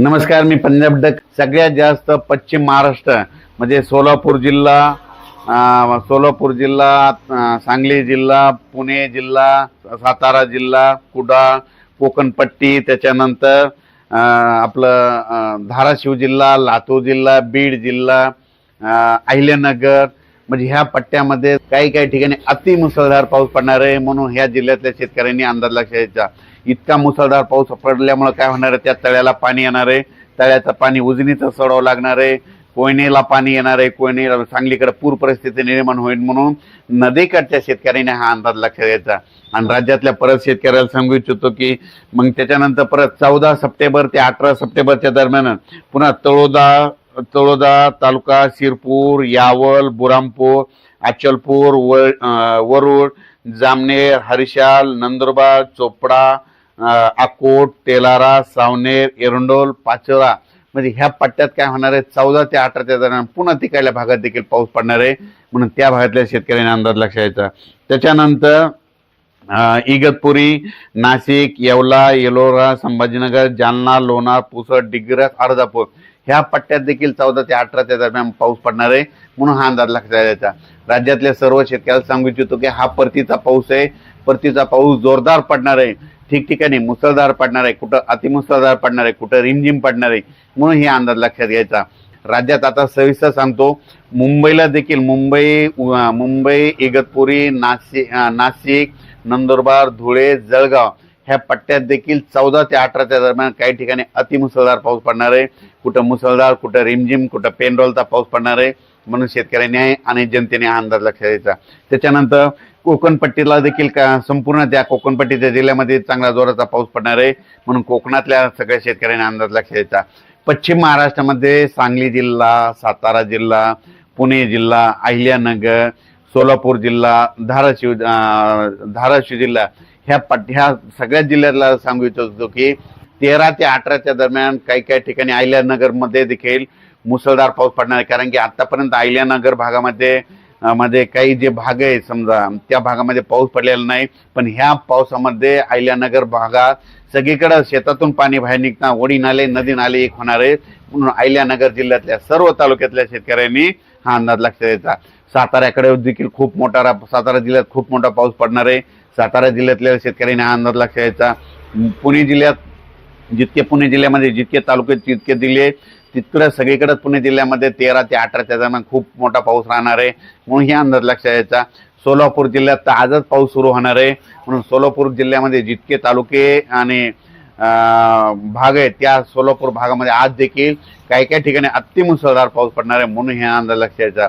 नमस्कार मी पंजाब डक. सगळ्यात जास्त पश्चिम महाराष्ट्र म्हणजे सोलापूर जिल्हा सोलापूर जिल्हा सांगली जिल्हा पुणे जिल्हा सातारा जिल्हा कुडा कोकणपट्टी त्याच्यानंतर आपलं धाराशिव जिल्हा लातूर जिल्हा बीड जिल्हा अहिल्यानगर म्हणजे ह्या पट्ट्यामध्ये काही काही ठिकाणी अति मुसळधार पाऊस पडणार आहे म्हणून ह्या जिल्ह्यातल्या शेतकऱ्यांनी अंदाज लक्षात घ्यायचा इतका मुसळधार पाऊस पडल्यामुळे काय होणार आहे? त्या तळ्याला पाणी येणार आहे. तळ्याचं पाणी उजनीचं सोडावं लागणार आहे. कोयनेला पाणी येणार आहे. कोयने सांगलीकडे पूर परिस्थिती निर्माण होईल म्हणून नदीकडच्या शेतकऱ्यांनी हा अंदाज लक्षात घ्यायचा आणि राज्यातल्या परत शेतकऱ्याला सांगू इच्छितो की मग त्याच्यानंतर परत चौदा सप्टेंबर ते अठरा सप्टेंबरच्या दरम्यान पुन्हा तळोदा तळोदा तालुका शिरपूर यावल बुरामपूर अचलपूर वरुड जामनेर हरिशाल नंदुरबार चोपडा अकोट तेलारा सावनेर एरंडोल पाचोरा. म्हणजे ह्या पट्ट्यात काय होणार आहे? चौदा ते अठराच्या दरम्यान पुन्हा तिकडल्या भागात देखील पाऊस पडणार आहे. म्हणून त्या भागातल्या शेतकऱ्यांनी अंदाज लक्षात त्याच्यानंतर इगतपुरी नाशिक येवला येलोरा संभाजीनगर जालना लोणार पुसद डिग्रस अर्धापूर. ह्या पट्ट्यात देखील चौदा ते अठराच्या दरम्यान पाऊस पडणार आहे. म्हणून हा अंदाज लक्षात द्यायचा राज्यातल्या सर्व शेतकऱ्याला सांगू इच्छितो की हा परतीचा पाऊस आहे. परतीचा पाऊस जोरदार पडणार आहे. ठिकठिकाणी मुसळधार पडणार आहे. कुठं अतिमुसळधार पडणार आहे. कुठं रिमझिम पडणार आहे. म्हणून हे अंदाज लक्षात घ्यायचा. राज्यात आता सविस्तर सांगतो. मुंबईला देखील मुंबई मुंबई इगतपुरी नाशिक नाशिक नंदुरबार धुळे जळगाव ह्या पट्ट्यात देखील चौदा ते अठराच्या दरम्यान काही ठिकाणी अतिमुसळधार पाऊस पडणार आहे. कुठं मुसळधार कुठं रिमझिम कुठं पेनरोलचा पाऊस पडणार आहे. म्हणून शेतकऱ्यांनी आणि जनतेने हा अंदाज लक्षात द्यायचा त्याच्यानंतर कोकणपट्टीला देखील का संपूर्ण त्या कोकणपट्टीच्या जिल्ह्यामध्ये चांगला जोराचा पाऊस पडणार आहे. म्हणून कोकणातल्या सगळ्या शेतकऱ्यांनी अंदाज लक्षात द्यायचा पश्चिम महाराष्ट्रामध्ये सांगली जिल्हा सातारा जिल्हा पुणे जिल्हा अहिल्यानगर सोलापूर जिल्हा धाराशिव धाराशिव जिल्हा ह्या पट ह्या सगळ्या जिल्ह्यातला सांगू इच्छितो की तेरा ते अठराच्या दरम्यान काही काही ठिकाणी अहिल्यानगरमध्ये देखील मुसळधार पाऊस पडणार आहे. कारण की आतापर्यंत अहिल्यानगर भागामध्ये मध्ये काही जे भाग आहे समजा त्या भागामध्ये पाऊस पडलेला नाही. पण ह्या पावसामध्ये अहिल्यानगर भागात सगळीकडे शेतातून पाणी बाहेर निघता ओढी नाले नदी नाले एक होणार आहे म्हणून अहिल्यानगर जिल्ह्यातल्या सर्व तालुक्यातल्या शेतकऱ्यांनी हा अंदाज लक्षात द्यायचा साताऱ्याकडे देखील खूप मोठा रा- सातारा जिल्ह्यात खूप मोठा पाऊस पडणार आहे. सातारा जिल्ह्यातल्या शेतकऱ्यांनी हा अंदाज लक्ष यायचा. पुणे जिल्ह्यात जितके पुणे जिल्ह्यामध्ये जितके तालुके तितके दिले तितकडे सगळीकडंच पुणे जिल्ह्यामध्ये तेरा ते अठराच्या दरम्यान खूप मोठा पाऊस राहणार आहे. म्हणून हे अंदाज लक्षात यायचा. सोलापूर जिल्ह्यात तर आजच पाऊस सुरू होणार आहे. म्हणून सोलापूर जिल्ह्यामध्ये जितके तालुके आणि भाग आहे त्या सोलापूर भागामध्ये आज देखील काही काही ठिकाणी अतिमुसळधार पाऊस पडणार आहे. म्हणून हे अंदाज लक्षात यायचा.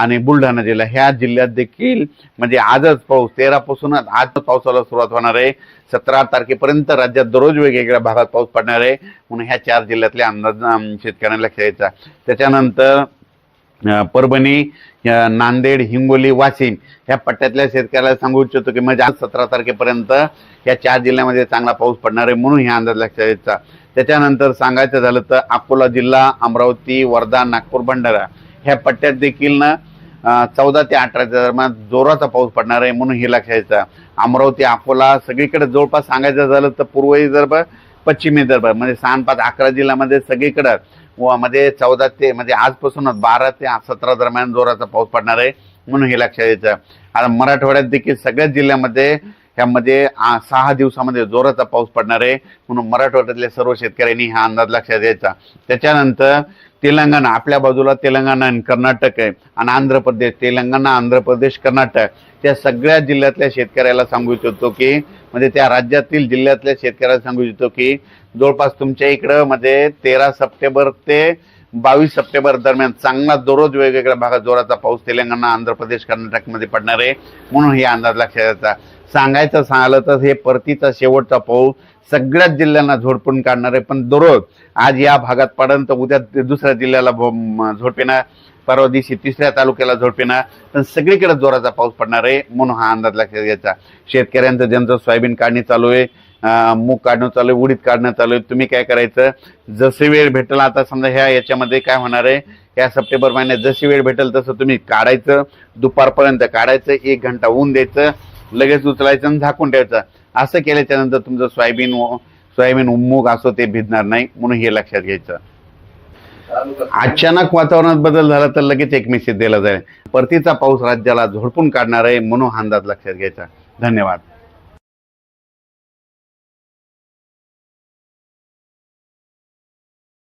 आणि बुलढाणा जिल्हा ह्या जिल्ह्यात देखील म्हणजे आजच पाऊस तेरापासूनच आज पावसाला सुरुवात होणार आहे. सतरा तारखेपर्यंत राज्यात दररोज वेगवेगळ्या भागात पाऊस पडणार आहे. म्हणून ह्या चार जिल्ह्यातल्या अंदाज शेतकऱ्यांना लक्षात द्यायचा त्याच्यानंतर परभणी नांदेड हिंगोली वाशिम ह्या पट्ट्यातल्या शेतकऱ्याला सांगू इच्छितो की म्हणजे आज सतरा तारखेपर्यंत या चार जिल्ह्यामध्ये चांगला पाऊस पडणार आहे म्हणून हे अंदाज लक्षात यायचा त्याच्यानंतर सांगायचं झालं तर अकोला जिल्हा अमरावती वर्धा नागपूर भंडारा. ह्या पट्ट्यात देखील ना चौदा ते अठराच्या दरम्यान जोराचा पाऊस पडणार आहे म्हणून हे लक्षात यायचं अमरावती अकोला सगळीकडे जवळपास सांगायचं झालं तर पूर्व विदर्भ पश्चिम विदर्भ म्हणजे सहा पाच अकरा जिल्ह्यामध्ये सगळीकडं व मध्ये चौदा ते म्हणजे आजपासूनच बारा ते सतरा दरम्यान जोराचा पाऊस पडणार आहे म्हणून हे लक्षात यायचं आता मराठवाड्यात देखील सगळ्याच जिल्ह्यामध्ये ह्यामध्ये सहा दिवसामध्ये जोराचा पाऊस पडणार आहे म्हणून मराठवाड्यातल्या सर्व शेतकऱ्यांनी हा अंदाज लक्षात द्यायचा त्याच्यानंतर तेलंगणा आपल्या बाजूला तेलंगणा आणि कर्नाटक आहे. आणि आंध्र प्रदेश तेलंगणा आंध्र प्रदेश कर्नाटक. त्या सगळ्या जिल्ह्यातल्या शेतकऱ्याला सांगू इच्छितो की म्हणजे त्या राज्यातील जिल्ह्यातल्या शेतकऱ्याला सांगू इच्छितो की जवळपास तुमच्या इकडं म्हणजे तेरा सप्टेंबर ते बावीस सप्टेंबर दरम्यान चांगला दररोज वेगवेगळ्या भागात जोराचा पाऊस तेलंगणा आंध्र प्रदेश कर्नाटकमध्ये पडणार आहे. म्हणून हे अंदाज लक्षात येतात सांगायचं सांगलं तर हे परतीचा शेवटचा पाऊस सगळ्याच जिल्ह्यांना झोडपून काढणार आहे. पण दररोज आज या भागात पडन तर उद्या दुसऱ्या जिल्ह्याला भो- झोडपेणार परवा दिवशी तिसऱ्या तालुक्याला झोडपिणार पण सगळीकडे जोराचा पाऊस पडणार आहे म्हणून हा अंदाज लक्षात घ्यायचा. शेतकऱ्यांचं ज्यांचं सोयाबीन काढणी चालू आहे मूग काढणं चालू आहे उडीद काढणं चालू आहे तुम्ही काय करायचं? जशी वेळ भेटेल आता समजा ह्या याच्यामध्ये काय होणार आहे? या सप्टेंबर महिन्यात जशी वेळ भेटेल तसं तुम्ही काढायचं दुपारपर्यंत काढायचं एक घंटा ऊन द्यायचं लगेच उचलायचं आणि झाकून ठेवायचं. असं केल्याच्यानंतर तुमचं सोयाबीन सोयाबीन मूग असो ते भिजणार नाही म्हणून हे लक्षात घ्यायचं. अचानक वातावरणात बदल झाला तर लगेच एक मेसेज दिला जाईल. परतीचा पाऊस राज्याला झोडपून काढणार आहे म्हणून हा अंदाज लक्षात घ्यायचा. धन्यवाद.